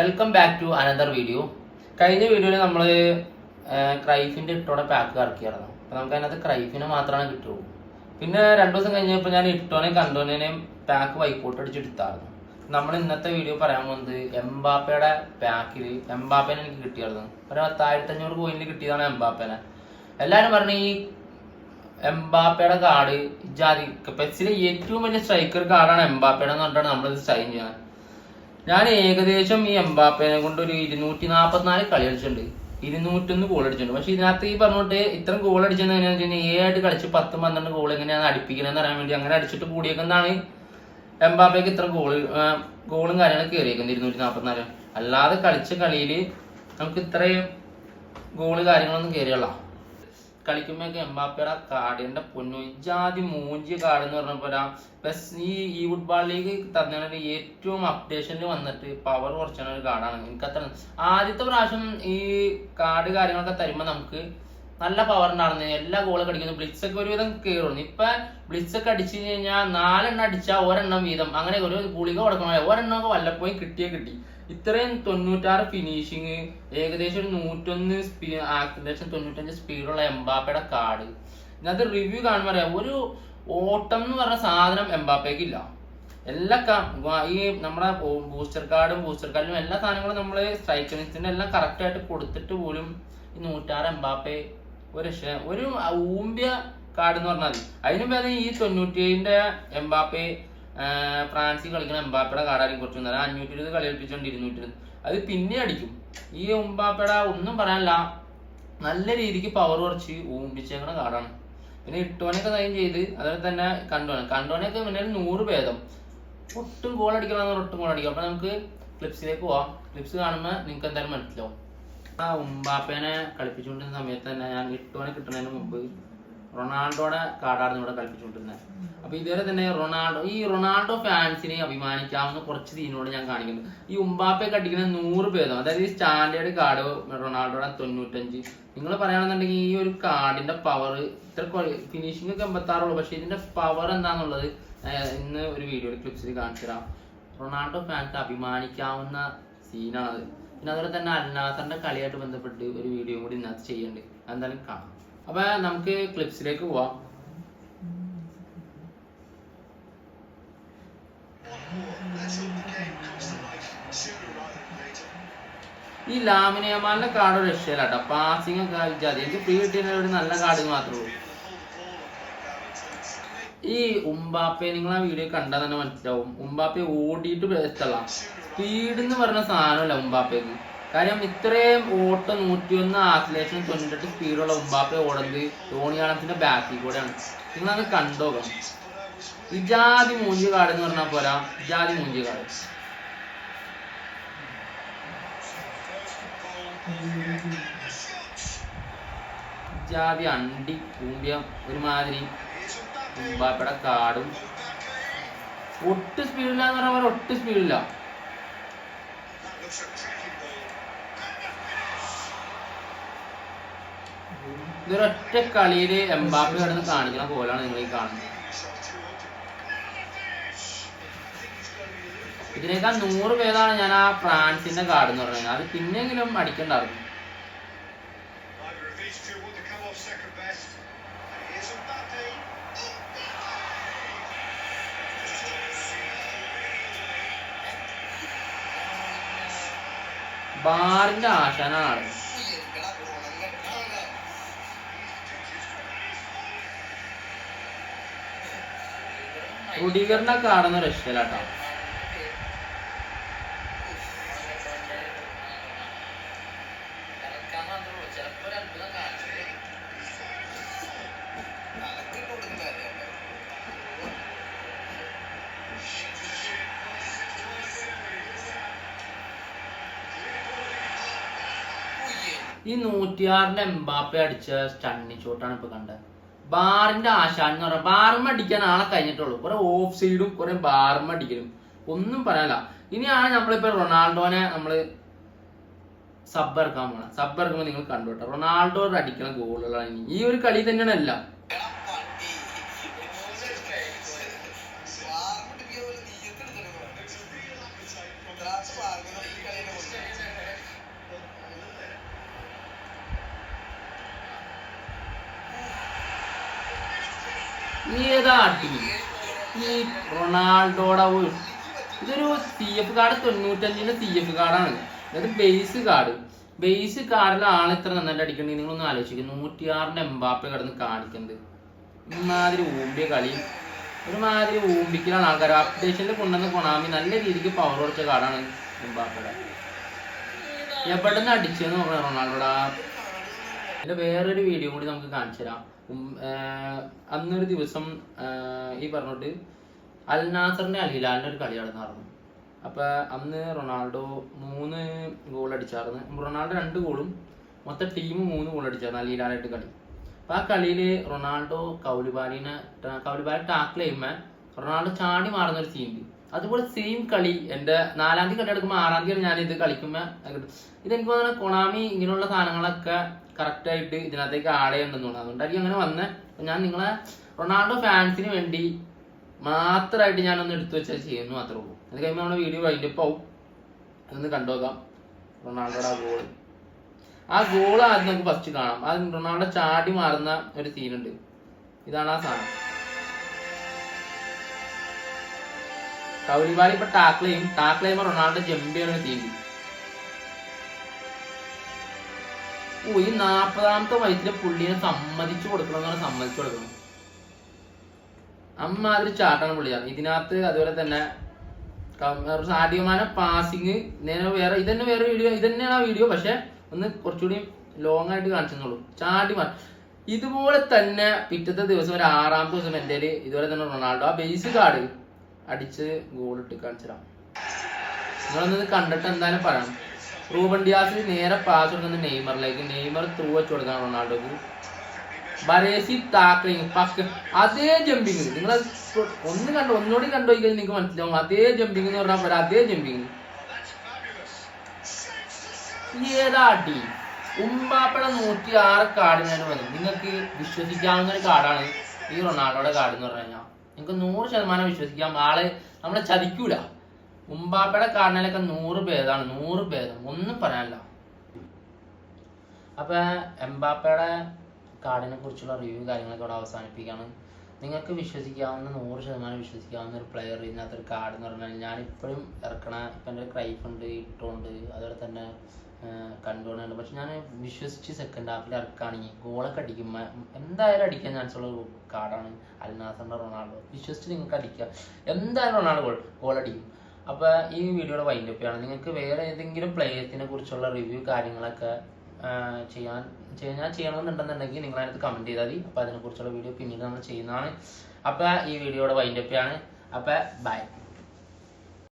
Welcome back to another video കഴിഞ്ഞ വീഡിയോയിൽ നമ്മൾ ക്രൈഫിന്റെ ഇട്ടോടെ പാക്ക് ഇറക്കിയായിരുന്നു. അപ്പം നമുക്ക് അതിനകത്ത് ക്രൈഫിനെ മാത്രമാണ് കിട്ടുള്ളൂ. പിന്നെ രണ്ട് ദിവസം കഴിഞ്ഞപ്പോൾ ഞാൻ ഇട്ടോനെയും കണ്ടോനേനെയും പാക്ക് വൈക്കോട്ട് അടിച്ചെടുത്തായിരുന്നു നമ്മൾ ഇന്നത്തെ വീഡിയോ പറയാൻ പോകുന്നത് എംബാപ്പയുടെ പാക്കിൽ എംബാപ്പേനെ എനിക്ക് കിട്ടിയായിരുന്നു. ഒരു പത്തായിരത്തി അഞ്ഞൂറ് പോയിന്റ് കിട്ടിയതാണ് എംബാപ്പേനെ. എല്ലാവരും പറഞ്ഞു ഈ എംബാപ്പയുടെ കാർഡ് ജാതി പെപ്സിലെ ഏറ്റവും വലിയ സ്ട്രൈക്കർ കാർഡാണ് എംബാപ്പയുടെ എന്ന് പറഞ്ഞിട്ടാണ് നമ്മളിത് സൈൻ ചെയ്യുന്നത്. ഞാൻ ഏകദേശം ഈ എംബാപ്പേനെ കൊണ്ട് ഒരു ഇരുന്നൂറ്റി നാൽപ്പത്തിനാല് കളി കളിച്ചിട്ടുണ്ട്. ഇരുന്നൂറ്റൊന്ന് ഗോൾ അടിച്ചിട്ടുണ്ട്. പക്ഷെ ഇതിനകത്ത് ഈ പറഞ്ഞിട്ട് ഇത്രയും ഗോൾ വെച്ച് കഴിഞ്ഞാൽ ഏഴായിട്ട് കളിച്ച് പത്ത് പന്ത്രണ്ട് ഗോൾ എങ്ങനെയാണ് അടിപ്പിക്കണമെന്ന് അറിയാൻ വേണ്ടി അങ്ങനെ അടിച്ചിട്ട് കൂടിയേക്കുന്നതാണ് എംബാപ്പയ്ക്ക് ഇത്ര ഗോൾ ഗോളും കാര്യങ്ങളൊക്കെ കയറിയേക്കുന്നത് ഇരുന്നൂറ്റി നാൽപ്പത്തിനാല് അല്ലാതെ കളിച്ച കളിയിൽ നമുക്ക് ഇത്രയും ഗോൾ കാര്യങ്ങളൊന്നും കയറിയുള്ള കളിക്കുമ്പോഴൊക്കെ എംബാപ്പയുടെ കാടിന്റെ പൊന്നു. ജാതി മൂഞ്ചിയ കാട് എന്ന് പറഞ്ഞപ്പോ പ്ലസ് ഈ ഈ ഫുട്ബോൾ ലീഗ് തന്നെയാണ് ഏറ്റവും അപ്ഡേഷനിൽ വന്നിട്ട് പവർ കുറച്ചൊരു കാർഡാണ് എനിക്ക് അത്ര ആദ്യത്തെ പ്രാവശ്യം ഈ കാർഡ് കാര്യങ്ങളൊക്കെ തരുമ്പോൾ നമുക്ക് നല്ല പവർ ഉണ്ടായിരുന്നു. എല്ലാ ഗോളും അടിക്കുന്നു. ബ്ലിറ്റ്സ് ഒക്കെ ഒരുവിധം കയറുന്നു ഇപ്പൊ ബ്ലിറ്റ്സ് ഒക്കെ അടിച്ചു കഴിഞ്ഞാൽ നാലെണ്ണം അടിച്ചാൽ ഒരെണ്ണം വീതം. അങ്ങനെ ഒരു ഗുളിക കൊടുക്കണം ഒരെണ്ണം ഒക്കെ വല്ലപ്പോഴും കിട്ടിയേ കിട്ടി. ഇത്രയും തൊണ്ണൂറ്റാറ് ഫിനിഷിങ് ഏകദേശം ഒരു നൂറ്റൊന്ന് സ്പീ ഏകദേശം തൊണ്ണൂറ്റഞ്ച് സ്പീഡുള്ള എംബാപ്പയുടെ കാർഡ് ഇതിനകത്ത് റിവ്യൂ കാണുമ്പോൾ അറിയാം. ഒരു ഓട്ടം എന്ന് പറഞ്ഞ സാധനം എംബാപ്പയ്ക്ക് ഇല്ല. എല്ലാ ഈ നമ്മുടെ ബൂസ്റ്റർ കാർഡും ബൂസ്റ്റർ കാർഡിലും എല്ലാ സാധനങ്ങളും നമ്മൾ സ്ട്രൈക്കണിസ്റ്റിന്റെ എല്ലാം കറക്റ്റ് ആയിട്ട് കൊടുത്തിട്ട് പോലും ഈ നൂറ്റാറ് എംബാപ്പെ ഒരു ഒരു ഊമ്പിയ കാർഡ് എന്ന് പറഞ്ഞാൽ അതിനു ഭേദം ഈ തൊണ്ണൂറ്റിയേഴിന്റെ എംബാപ്പെ ആ, ഫ്രാൻസിൽ കളിക്കുന്ന എംബാപ്പയുടെ കാർഡായിരിക്കും കുറച്ച് നേരം അഞ്ഞൂറ്റി ഇരുപത് കളി കളിപ്പിച്ചോണ്ട് ഇരുന്നൂറ്റി ഇരുപത് അത് പിന്നെ അടിക്കും. ഈ എംബാപ്പയുടെ ഒന്നും പറയാനില്ല. നല്ല രീതിക്ക് പവർ കുറച്ച് ഊമ്പിച്ചേക്കണ കാർഡാണ് പിന്നെ ഇട്ടോനൊക്കെ നയം ചെയ്ത് അതുപോലെ തന്നെ കണ്ടോനെ. കണ്ടോനൊക്കെ പിന്നെ നൂറ് ഭേദം. ഒട്ടും ഗോൾ അടിക്കണം ഒട്ടും ഗോൾ അടിക്കാം. അപ്പൊ നമുക്ക് ക്ലിപ്സിലേക്ക് പോവാം. ക്ലിപ്സ് കാണുമ്പോൾ നിങ്ങൾക്ക് എന്തായാലും മനസ്സിലാവും. ആ ഉമ്പാപ്പേനെ കളിപ്പിച്ചുകൊണ്ടിരുന്ന സമയത്ത് തന്നെ ഞാൻ ഇട്ടോനെ കിട്ടുന്നതിന് മുമ്പ് റൊണാൾഡോടെ കാർഡായിരുന്നു ഇവിടെ കളിപ്പിച്ചുകൊണ്ടിരുന്നത് അപ്പൊ ഇതുവരെ തന്നെ റൊണാൾഡോ ഈ റൊണാൾഡോ ഫാൻസിനെ അഭിമാനിക്കാവുന്ന കുറച്ച് സീനോട് ഞാൻ കാണിക്കുന്നു. ഈ ഉമ്പാപ്പെ കട്ടിക്കുന്ന നൂറ് ഭേദം അതായത് ഈ സ്റ്റാൻഡേർഡ് കാർഡ് റൊണാൾഡോടെ തൊണ്ണൂറ്റഞ്ച്. നിങ്ങൾ പറയുകയാണെന്നുണ്ടെങ്കിൽ ഈ ഒരു കാർഡിന്റെ പവർ ഇത്ര ഫിനിഷിംഗ് ഒക്കെ എൺപത്താറുള്ളൂ പക്ഷെ ഇതിന്റെ പവർ എന്താന്നുള്ളത് ഇന്ന് ഒരു വീഡിയോ ക്ലിപ്സിൽ കാണിച്ചു തരാം റൊണാൾഡോ ഫാൻസ് അഭിമാനിക്കാവുന്ന സീനാണത്. പിന്നെ അതുപോലെ തന്നെ അൽനാസറിന്റെ കളിയായിട്ട് ബന്ധപ്പെട്ട് ഒരു വീഡിയോ കൂടി ഇതിനകത്ത് ചെയ്യുന്നുണ്ട് എന്തായാലും കാണാം. അപ്പൊ നമുക്ക് ക്ലിപ്സിലേക്ക് പോവാം. ഈ ലാമിനിയമാലിന്റെ കാർഡ് ഒരു രക്ഷയിലാട്ടോ പാസിംഗ് ഒക്കെ വിചാരിച്ചു എനിക്ക് ഫ്രീ കിട്ടിയ ഒരു നല്ല കാർഡ് മാത്രമേ ഉള്ളൂ. ഈ ഉമ്പാപ്പയെ നിങ്ങൾ ആ വീഡിയോ കണ്ടാൽ തന്നെ മനസ്സിലാവും. ഉമ്പാപ്പയെ ഓടിയിട്ട് ബെസ്റ്റല്ല സ്പീഡ് എന്ന് പറഞ്ഞ സാധനമല്ല ഉമ്പാപ്പയ്ക്ക് കാര്യം ഇത്രയും ഓട്ടം നൂറ്റിയൊന്ന് ആക്സിലേഷൻ തൊണ്ണൂറ്റെട്ട് സ്പീഡുള്ള ഉമ്പാപ്പ ഓടുന്നത് ധോണിയാളത്തിന്റെ ബാക്കിൽ കൂടെയാണ് നിങ്ങൾ അത് കണ്ടോക്കണം. ഇജാതി മൂഞ്ചി കാട് എന്ന് പറഞ്ഞാൽ പോരാ. ഇജാതി മൂഞ്ചി കാട് ജാതി അണ്ടി കൂമ്പിയ ഒരുമാതിരി ഉമ്പാപ്പയുടെ കാടും. ഒട്ടും സ്പീഡില്ല എന്ന് പറഞ്ഞാൽ ഒട്ടും സ്പീഡില്ല. ഇതൊരൊറ്റ കളിയിൽ എംബാപ്പി കിടന്ന് കാണിക്കുന്ന പോലാണ് നിങ്ങൾ ഈ കാണുന്നത്. ഇതിനേക്കാൾ നൂറ് പേരാണ് ഞാൻ ആ ഫ്രാൻസിന്റെ കാർഡ് എന്ന് പറഞ്ഞത് അത് പിന്നെങ്കിലും അടിക്കണ്ടായിരുന്നു. ബാറിന്റെ ആശാനാണ്. ആൾ കാണുന്ന കാർഡൊന്നും ഈ നൂറ്റിയാറിന്റെ എംബാപ്പെ അടിച്ച സ്റ്റണ്ണി ഷോട്ടാണ് ഇപ്പൊ കണ്ടത്. ബാറിന്റെ ആശാൻ എന്ന് പറഞ്ഞാൽ ബാറും അടിക്കാൻ ആളെ കഴിഞ്ഞിട്ടുള്ളൂ. കുറെ ഓഫ് സൈഡും കുറെ ബാറും അടിക്കലും. ഒന്നും പറയാനില്ല. ഇനിയാണ് നമ്മളിപ്പോ റൊണാൾഡോനെ നമ്മൾ സബ് ഇറക്കാൻ സബ്ബർക്കുമ്പോ സബ് ഇറക്കുമ്പോൾ നിങ്ങൾ റൊണാൾഡോ അടിക്കുന്ന ഗോളുകളാണ് ഈ ഒരു കളി തന്നെയാണ് എല്ലാം. ഏതാ ടീം ഈ റൊണാൾഡോടെ ഇതൊരു സി എഫ് കാർഡ് തൊണ്ണൂറ്റഞ്ചിന്റെ സി എഫ് കാർഡാണ് അതായത് ബേസ് കാർഡ് ബേസ് കാർഡിൽ ആൾ ഇത്ര നന്നായിട്ട് അടിക്കണ്ടെങ്കിൽ നിങ്ങളൊന്ന് ആലോചിക്കുക നൂറ്റിയാറിന്റെ എംബാപ്പ കിടന്ന് കാണിക്കുന്നത് ഇമാതിരി ഊമ്പിയ കളി. ഒരുമാതിരി ഊമ്പിക്കലാണ് ആൾക്കാർ അപ്ഡേഷനിൽ കൊണ്ടുവന്ന കൊണാമി നല്ല രീതിക്ക് പവർ കൊടുത്ത കാർഡാണ് എംബാപ്പയുടെ എവിടെ നിന്ന് അടിച്ചെന്ന് നോക്കണം റൊണാൾഡോടാ. പിന്നെ വേറൊരു വീഡിയോ കൂടി നമുക്ക് കാണിച്ചു തരാം അന്നൊരു ദിവസം ഈ പറഞ്ഞിട്ട് അൽ നാസറിന്റെ അൽ ഒരു കളി നടന്നായിരുന്നു. അപ്പൊ അന്ന് റൊണാൾഡോ മൂന്ന് ഗോൾ അടിച്ചായിരുന്നു റൊണാൾഡോ രണ്ട് ഗോളും മൊത്തം ടീം മൂന്ന് ഗോൾ അടിച്ചായിരുന്നു അൽ ഹിലാലായിട്ട് കളി. അപ്പൊ ആ കളിയിൽ റൊണാൾഡോ കൗലിബാലിനെ കൗലിബാലി ടാക്കിൾ ചെയ്യുമ്പോൾ റൊണാൾഡോ ചാടി മാറുന്ന ഒരു സീൻ അതുപോലെ സെയിം കളി എന്റെ നാലാം തീയതി കളി എടുക്കുമ്പോൾ ആറാം തീയതി ഞാൻ ഇത് കളിക്കുമ്പോൾ ഇതെനിക്ക് തോന്നുന്നത് കൊണാമി ഇങ്ങനെയുള്ള സാധനങ്ങളൊക്കെ കറക്റ്റ് ആയിട്ട് ഇതിനകത്തേക്ക് ആഡ് ചെയ്യുന്നുണ്ടെന്ന് തോന്നുന്നു. അതുകൊണ്ടായിരിക്കും അങ്ങനെ വന്ന്. ഞാൻ നിങ്ങളെ റൊണാൾഡോ ഫാൻസിന് വേണ്ടി മാത്രമായിട്ട് ഞാനൊന്ന് എടുത്തു വെച്ചാൽ ചെയ്യുന്നു മാത്രമേ ഉള്ളൂ. അത് കഴിയുമ്പോൾ നമ്മുടെ വീഡിയോ വൈൻഡപ്പ് ആവും. അതൊന്ന് കണ്ടുനോക്കാം റൊണാൾഡോയുടെ ആ ഗോൾ ആ ഗോൾ ആദ്യം നമുക്ക് ഫസ്റ്റ് കാണാം. അത് റൊണാൾഡോ ചാടി മാറുന്ന ഒരു സീനുണ്ട് ഇതാണ് ആ സാധനം. കൗരിബാലി ഇപ്പൊ ടാക്കിൾ ചെയ്യും. റൊണാൾഡോ ജമ്പ് ചെയ്യുന്ന ഒരു സീൻ ഓ നാൽപ്പതാമത്തെ വയസ്സിലെ പുള്ളിനെ സമ്മതിച്ചു കൊടുക്കണം എന്നാണ് സമ്മതിച്ചു കൊടുക്കണം അമ്മാതിരി ചാട്ടാണ് പുള്ളിയാണ് ഇതിനകത്ത് അതുപോലെ തന്നെ സാധ്യമാന പാസിങ് നേരെ വേറെ ഇതന്നെ വേറെ വീഡിയോ ഇതന്നെയാണ് ആ വീഡിയോ പക്ഷെ ഒന്ന് കുറച്ചുകൂടി ലോങ് ആയിട്ട് കാണിച്ചെന്നുള്ളൂ. ചാടിമാർ ഇതുപോലെ തന്നെ പിറ്റത്തെ ദിവസം ഒരു ആറാമത്തെ ദിവസം എന്റെ ഇതുപോലെ തന്നെ റൊണാൾഡോ ആ ബേസ് കാർഡ് അടിച്ച് ഗോൾ ഇട്ട് കാണിച്ചിടാം നിങ്ങളൊന്നത് കണ്ടിട്ട് എന്തായാലും പറയണം. റൂബൻ ഡിയാസിൽ നേരെ പാസ് കൊടുക്കുന്ന നെയ്മറിലേക്ക് നെയ്മർ ത്രൂ വെച്ച് കൊടുക്കണം റൊണാൾഡോക്ക്. ബരേസി ടാക്ലിങ് പക്ക് അതേ ജമ്പിങ് നിങ്ങൾ ഒന്ന് കണ്ടു? ഒന്നുകൂടി കണ്ടു കഴിഞ്ഞാൽ നിങ്ങൾക്ക് മനസ്സിലാവും. അതേ ജമ്പിങ് എന്ന് പറഞ്ഞാൽ പോരാ? അതേ ജമ്പിങ്. ഏതാ അടി? ഉമ്പാപ്പയുടെ നൂറ്റി ആറ് കാർഡ് ഞാൻ പറഞ്ഞു നിങ്ങൾക്ക് വിശ്വസിക്കാവുന്ന ഒരു കാർഡാണ് ഈ റൊണാൾഡോയുടെ കാർഡ് എന്ന് പറഞ്ഞു കഴിഞ്ഞാൽ നിങ്ങൾക്ക് നൂറ് ശതമാനം വിശ്വസിക്കാം. ആളെ നമ്മളെ ചതിക്കൂല. ഉമ്പാപ്പയുടെ കാർഡിനൊക്കെ നൂറ് ഭേദമാണ് നൂറ് ഭേദം. ഒന്നും പറയാനില്ല. അപ്പൊ എംബാപ്പയുടെ കാർഡിനെ കുറിച്ചുള്ള റിവ്യൂ കാര്യങ്ങളൊക്കെ ഇവിടെ അവസാനിപ്പിക്കുകയാണ്. നിങ്ങൾക്ക് വിശ്വസിക്കാവുന്ന നൂറ് ശതമാനം വിശ്വസിക്കാവുന്ന ഒരു പ്ലെയർ ഇതിനകത്ത് ഒരു കാർഡ് എന്ന് പറഞ്ഞാൽ ഞാൻ ഇപ്പോഴും ഇറക്കണ ഇപ്പം എന്റെ ക്രൈഫ് ഉണ്ട് ഇട്ടുണ്ട് അതുപോലെ തന്നെ കണ്ടുകൊണ്ടുണ്ട് പക്ഷെ ഞാൻ വിശ്വസിച്ച് സെക്കൻഡ് ഹാഫിൽ ഇറക്കുകയാണെങ്കിൽ ഗോളൊക്കെ അടിക്കുമ്പോൾ എന്തായാലും അടിക്കാൻ ചാൻസ് ഉള്ള കാർഡാണ് അൽനാസറിന്റെ റൊണാൾഡോ. വിശ്വസിച്ച് നിങ്ങൾക്ക് അടിക്കാം. എന്തായാലും റൊണാൾഡോ ഗോൾ ഗോൾ അടിക്കും അപ്പോൾ ഈ വീഡിയോയുടെ വൈൻഡപ്പ് ആണ് നിങ്ങൾക്ക് വേറെ ഏതെങ്കിലും പ്ലേയേഴ്സിനെ കുറിച്ചുള്ള റിവ്യൂ കാര്യങ്ങളൊക്കെ ചെയ്യാൻ ഞാൻ ചെയ്യണമെന്നുണ്ടെന്നുണ്ടെങ്കിൽ നിങ്ങൾ അതിനകത്ത് കമന്റ് ചെയ്താൽ മതി. അപ്പോൾ അതിനെക്കുറിച്ചുള്ള വീഡിയോ പിന്നീട് നമ്മൾ ചെയ്യുന്നതാണ്. അപ്പോൾ ഈ വീഡിയോയുടെ വൈൻഡപ്പ് ആണ് അപ്പോൾ ബൈ